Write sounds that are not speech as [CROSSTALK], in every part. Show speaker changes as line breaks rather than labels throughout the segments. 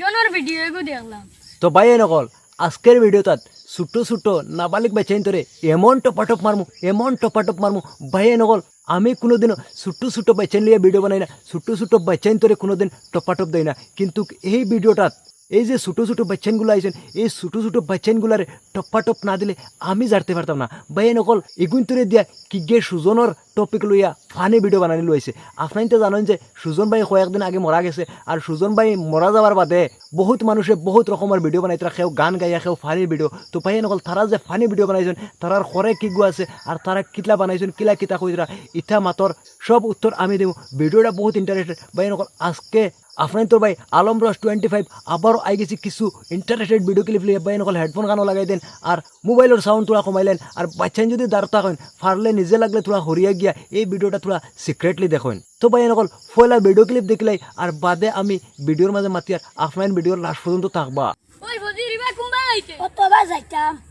সুজনের ভিডিও দেখলাম।
তো ভাই নকল আজকের ভিডিওটাত ছোট ছোট নাবালিক বাচ্চাইন তোরে এমন টপাটপ মারমু, এমন টপাটপ মারমু। ভাই নকল আমি কোনোদিনও ছোট ছোট বাচ্চাইন লিয়ে ভিডিও বানাই না ছোট ছোট বাচ্চাইন তোরে কোনোদিন টপাটপ দেয় না। কিন্তু এই ভিডিওটাত এই যে ছোটো ছোটো বাচ্চানগুলো আইছেন, এই ছোটো ছোটো বাচ্চানগুলারে টপ্পাটপ না দিলে আমি জানতে পারতাম না। ভাই নকল এগুন তোরে দিয়া কি গে সুজনের টপিক লইয়া ফানি ভিডিও বানানি লইছে। আপনার তো জানেন যে সুজন ভাই কয়েকদিন আগে মরা গেছে আর সুজন ভাই মরা যাওয়ার বাদে বহুত মানুষে বহুত রকমের ভিডিও বানাই তারা কেউ গান গাইয়া কেউ ফানি ভিডিও তো ভাই নকল তারা যে ফানি ভিডিও বানাইছেন তারার খরে কি গু আছে আর তারা কিতলা বানাইছেন কিলা কিতা কইরা ইথা মাতর সব উত্তর আমি দেব ভিডিওটা বহুত ইন্টারেস্টেড ভাই নকল আজকে আপনার তোর ভাই আলম রস টোয়েন্টি ফাইভ আবারও আই গেছি কিছু ইন্টারেস্টেড ভিডিও ক্লিপ লিয়ে ভাই, নকল হেডফোন গানও লাগাই দেন। আর মোবাইলের সাউন্ড তোরা কমাইলেন আর বাচ্চান যদি দাঁড়তা হন ফারলে নিজে লাগলে তোরা হরিয়া গিয়া এই ভিডিওটা তোরা সিক্রেটলি দেখেন। তো ভাই, নকল ফয়লা ভিডিও ক্লিপ দেখলাই, আর বাদে আমি ভিডিওর মাঝে মাতি আর আপনার ভিডিওর লাস্ট পর্যন্ত থাকবা।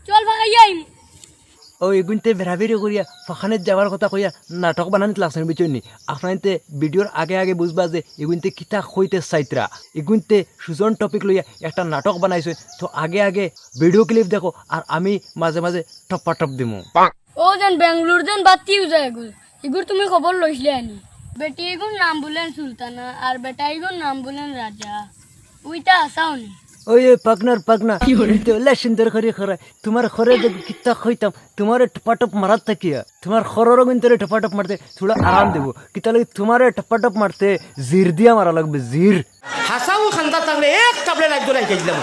চল ভাগাই আইম।
ও এগুনতে বেড়াবেড়ি করিয়া ফাখানের যাওয়ার কথা কইয়া নাটক বানানিত লাগছেন বুঝছেন আপনাইতে ভিডিওর আগে আগে বুঝবা যে এগুনতে কিতা হইতে চাইতরা। এগুনতে সুজন টপিক লইয়া একটা নাটক বানাইছে, তো আগে আগে ভিডিও ক্লিপ দেখো আর আমি মাঝে মাঝে টপ্পা টপ দিমু।
ও যেন বেঙ্গলোর যেন বাতি যায় এগুল এগুর তুমি খবর লইছিলে আনি বেটি এগুর নাম বলেন সুলতানা আর বেটা এগুর নাম বলেন রাজা উইটা আসাও নি?
ওই পাকনার পাকনা তো লে সুন্দর করে খরা তোমার খরে কিতা খইতাম তোমার টপাটপ মারাত থাকিয়া তোমার খরর গুনতে টপাটপ মারতে থোড়া আরাম দেবো। কিতা লাগে তোমার টপাটপ মারতে জির দিয়া মারা লাগবে জির।
হাসাও খান্দা থাকলে এক কাপড়ে লাগতো রাখে দিলাম।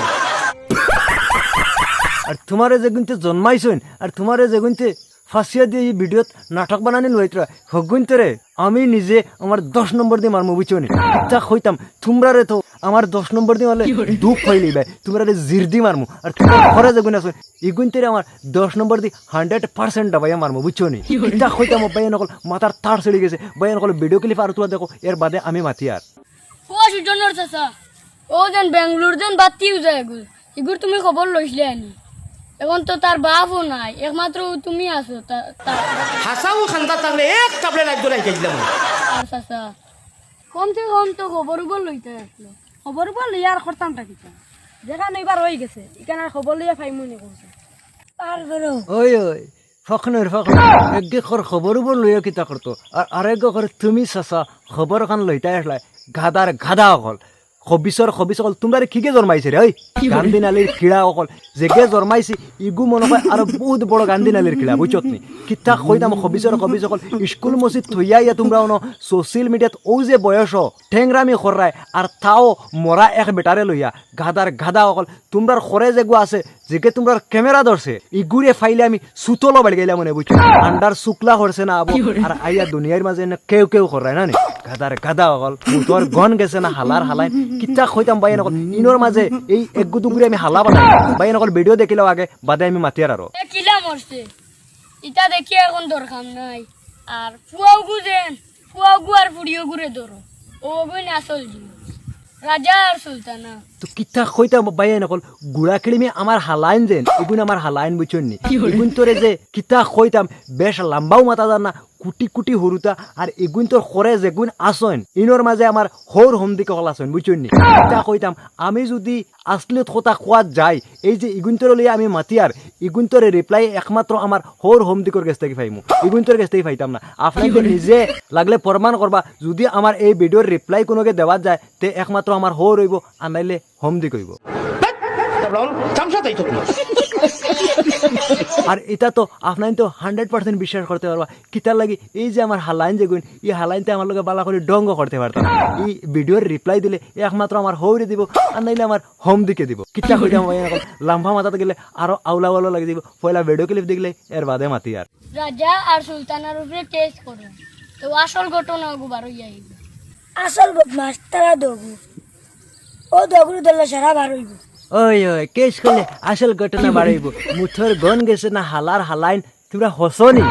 আর তোমারে যে গুনতে জন্মাইছেন আর তোমারে যে গুনতে ফাঁসিয়া দিয়ে এই ভিডিওত নাটক বানানি লইতরা হগুনতে রে আমি নিজে আমার দশ নম্বর দিয়ে মারমু বুঝছ নি কিতা হইতাম তোমরারে তো আমার দশ নম্বর দিয়ে মারলে দুঃখ হইলি ভাই তোমরা রে জির দি মারমু আর তোমরা ঘরে যে গুণ আছো। এগুনতে রে আমার দশ নম্বর দি হান্ড্রেড পার্সেন্ট ভাই মারমু বুঝছ নি কিতা হইতাম ভাই নকল মাথার তার চড়ে গেছে। ভাই নকল ভিডিও ক্লিপ আর তোরা দেখো এর বাদে আমি মাতি আর
ও যেন বেঙ্গলোর যেন বাতি যায় এগুল তুমি খবর লইছিলে আনি এখন তো তার বাপও নাই একমাত্র তুমি আছো
হাসাও খান্দা থাকলে এক কাপড়ে লাগতো রাখে দিলাম।
আর চাচা কমসে কম তো খবর উপর লইতে আসলো।
খবর পর লইয়া আর করতাম টাকিতাম যেখানে এবার হয়ে গেছে এখানে আর খবর লইয়া ফাইমুনি করছে আর ধরো।
ওই ওই ফখনের ফখন। একগে খর খবর উপর লইয়া কিতা করতো? আর আরেক ঘর তুমি চাচা খবর খান লইতাই আসলাই গাদার গাদা অকল। খবিসর খবিস অকল তোমরা জন্মাইছে রে ওই গান্ধী নালীর কিড়া অকল জন্মাইছে ইগু মনে হয় আর বহুত বড় গান্ধী নালীর কিড়া বুঝছত নি? কিতা কইতাম খবিসর খবিস অকল স্কুল মসজিদ থইয়া ইয়া তোমরা অন সোশ্যাল মিডিয়াত ও যে বয়স ঠেংরামি খররায় আর তাও মরা এক বেটারে লইয়া গাদার গাদা অকল তোমরার খরে যেগু আছে যেকে তোমরার ক্যামেরা ধরছে ইগুরে ফাইলে আমি সুতলো বাড়ি গেলাম মনে বুঝছ আন্ডার শুক্লা করছে না আবু আর আইয়া দুনিয়ার মাঝে কেউ কেউ করায় না নি? গাদার গাদা অকল তোর গন গেছে না হালার হালাই। কিতা খৈতাম বাইন অকল ইনোর মাঝে এই এক গুদুগুরি আমি হালা বানাই। বাইন অকল ভিডিও দেখিলাও আগে, বাদে আমি মাতিয়ার
আরও কিলা মরছে ইটা দেখি এখন দরকার নাই। আর ফুয়াও গুজেন ফুয়াও গু আর ফুড়িও গুরে ধরো ও বই না জিনিস রাজা আর সুলতানা
তো কিতা কইতাম বাইন অকল গুড়া কিলিমি আমার হালাইন যেন এগুন আমার হালাইন বুঝছেন নি। এগুন তোরে যে কিতা কইতাম বেশ লম্বাও মাতা জান না কুটি কুটি হরুতা আর এগুন তোর খরে যেগুন আসন ইনোর মাঝে আমার হর হোম দিকে হল আসন বুঝছেন নি। কিতা কইতাম আমি যদি আসলে কথা কোয়া যায় এই যে ইগুন তোর লইয়া আমি মাতিয়ার ইগুন তোরে রিপ্লাই একমাত্র আমার হর হোম দিকর কাছ থেকে পাইমু ইগুন তোর কাছ থেকে পাইতাম না। আপনাকে নিজে লাগলে প্রমাণ করবা যদি আমার এই ভিডিওর রিপ্লাই কোনোকে দেওয়া যায় তে একমাত্র আমার হো রইব আর হোম দি কইব। [LAUGHS] আর এটা তো আপনার তো হান্ড্রেড পার্সেন্ট বিশ্বাস করতে পারবা। কিতার লাগি এই যে আমার হালাইন যে গুণ এই হালাইনতে আমার লোকে বালা করে ডঙ্গ করতে পারতাম। এই ভিডিওর রিপ্লাই দিলে একমাত্র আমার হৌরে দিব আর নাইলে আমার হোম দিকে দিব। কিতা কইতাম ভাই এখন? লাম্বা মাথাতে গেলে আরও আউলা আউলা লাগে দিব। পয়লা ভিডিও ক্লিপ দেখলে এর বাদে মাতি আর।
রাজা আর সুলতানার উপরে টেস্ট করো তো আসল ঘটনা গুবার হইয়া
আসল বদমাস তারা দগু ও দগুরু দল্লা সারা বার হইব।
ওই ওই, কেস করলে আসল ঘটনা বাড়াইব মুথর গন গেছে না হালার হালাইন, তোমরা হসনি।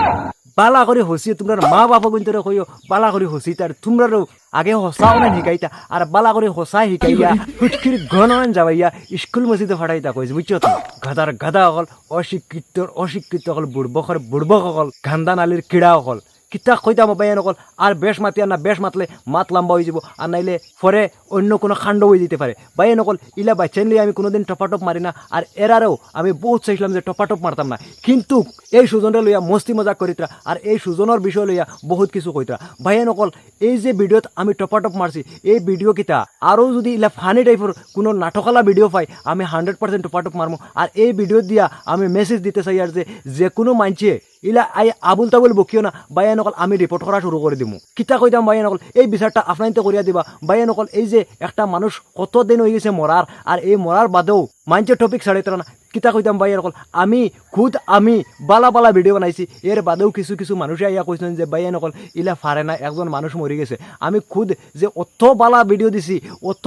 বালা করে হসি, তোমরা মা বাবা কিন্তু কইও, বালা করে হসি তার তোমরারও আগে হসাও না শিকাইতা আর বালা করে হসা শিকাইয়া হুটকির গন যাবাইয়া, স্কুল মসজিদে ফাটাইতা কইছে, বুঝছ তো? গাদার গাদা অকল অশিক্ষিত অশিক্ষিত অকল বুড়বকর বুড়বক অকল গান্দা নালির কিড়া অকল। কিতা কইতাম ভাই নকল। আর বেশ মাতি আর না বেশ মাতলে মাত লম্বা হয়ে যাব। আর নাইলে পরে অন্য কোনো খাণ্ড হয়ে যেতে পারে ভাই নকল, ইলা বাচ্চা নিয়ে আমি কোনোদিন টপাটপ মারি না। আর এরারেও আমি বহুত চাইছিলাম যে টপাটপ মারতাম না। কিন্তু এই সুজনরে লইয়া মস্তি মজাক করিতরা আর এই সুজনের বিষয় লইয়া বহুত কিছু কইতরা ভাইয়া নকল, এই যে ভিডিওত আমি টপাটপ মারছি এই ভিডিও কিতা আরও যদি ইলা ফানি টাইপের কোনো নাটকালা ভিডিও পাই আমি হান্ড্রেড পার্সেন্ট টপাটপ মারমু আর এই ভিডিও দিয়া আমি মেসেজ দিতে চাই আর যে যে কোনো মানছে ইলা আই আবুল তাবুল বকিও না বাইয়া নকল আমি রিপোর্ট করা শুরু করে দিমু। কিতা কইতাম বাইয়া নকল এই বিচারটা আপনাইতে করিয়া দিবা। বাইয়া নকল এই যে একটা মানুষ কত দিন হয়ে গেছে মরার আর এই মরার বাদেও মানছে টপিক ছাড়াইতে না। কিতা কইতাম বাইয়া নকল আমি, খুদ আমি, বালা বালা ভিডিও বানাইছি। এর বাদেও কিছু কিছু মানুষে আইয়া কইছেন যে বাইয়া নকল ইলা ফারে না একজন মানুষ মরি গেছে। আমি খুদ যে অত বালা ভিডিও দিছি, অত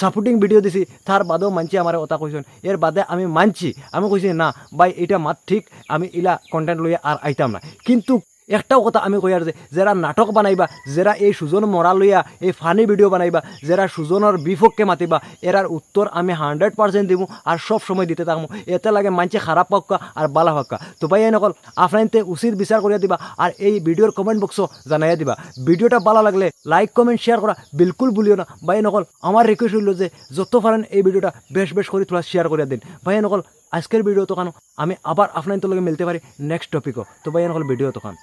সাপোর্টিং ভিডিও দিছি তার বাদেও মানছি আমার কথা কইছেন এর বাদে আমি মানছি। আমি কইছি না, ভাই এটা মাত ঠিক, আমি ইলা কন্টেন্ট লইয়া আর আইতাম না। কিন্তু একটাও কথা আমি কই আর যে, যারা নাটক বানাইবা, যারা এই সুজন মরা লইয়া এই ফানি ভিডিও বানাইবা, যারা সুজনের বিপক্ষে মাতিবা এরার উত্তর আমি হান্ড্রেড পার্সেন্ট দিব আর সব সময় দিতে থাকব এতে লাগে মানছে খারাপ পাক্কা আর বালা পাক্কা। তো ভাই নকল আপনাইতে উচিত বিচার করিয়া দিবা আর এই ভিডিওর কমেন্ট বক্সও জানাইয়া দিবা। ভিডিওটা ভালো লাগলে লাইক কমেন্ট শেয়ার করা বিলকুল ভুলিও না। ভাই নকল আমার রিকোয়েস্ট হইল যে, যত পারেন এই ভিডিওটা বেশ বেশ করে তোরা শেয়ার করিয়া দিন। ভাই নকল আজকের ভিডিও তো কানো আমি আবার আপনার লগে মিলতে পারি নেক্সট টপিকও তো ভাই নকল ভিডিও তখন